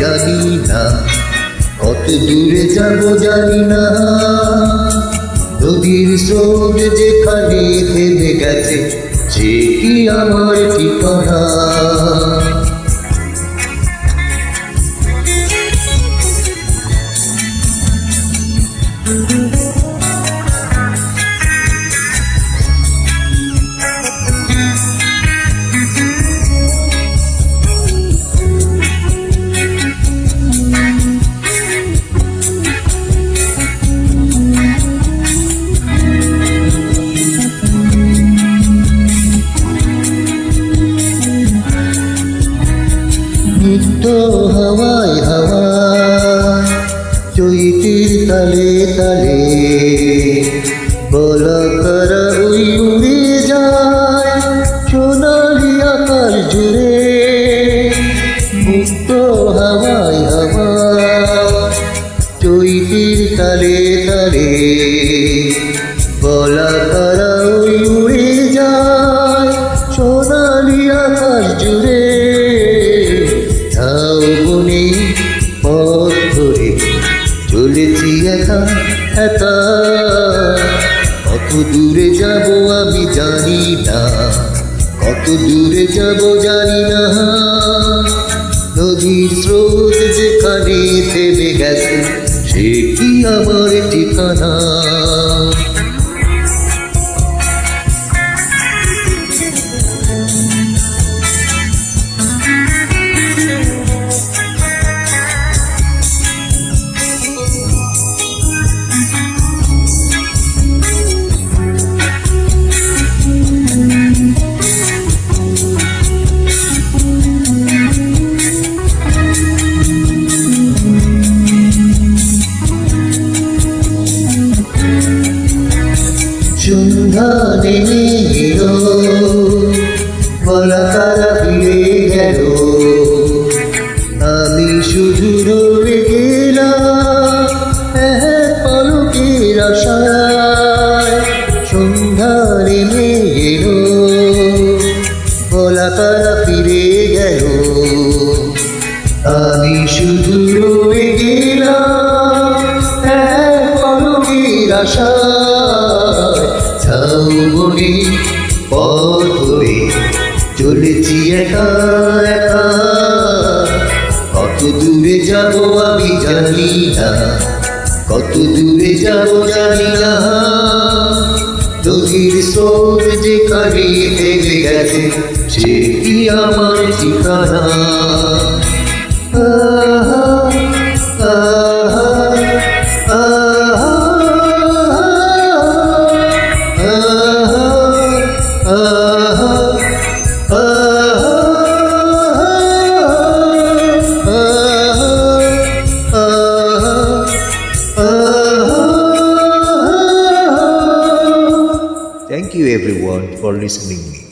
জানি না, কত দূরে যাব জানি না। নদীর স্রোত যেখানে থেমে গেছে, সে কি আমার ঠিকানা? নিত্য হাওয়ায় হাওয়ায় চৈতির তালে তালে। বলা করা ওই উড়ে যায়, সোনালি আকাশ জুড়ে। মুক্ত হাওয়ায় হাওয়ায় চৈতির তালে তালে। বলা করা ওই উড়ে যায়, সোনালি আকাশ জুড়ে। একা একা কত দূরে যাব আমি জানি না। কত দূরে যাব জানি না। নদীর স্রোত যেখানে থেমে গেছে, সে কি আমার ঠিকানা? বলা তারা ফিরে গেল। আমি শুধু রয়ে গেলাম পলকের আশায় ছাউবনে চলেছি একা একা। কত দূরে যাব আমি জানি না, কত দূরে যাব জানি না। নদীর স্রোত যেখানে থেমে গেছে আমার ঠিকানা আহা, আহা, আহা, আহা, Thank you everyone for listening me.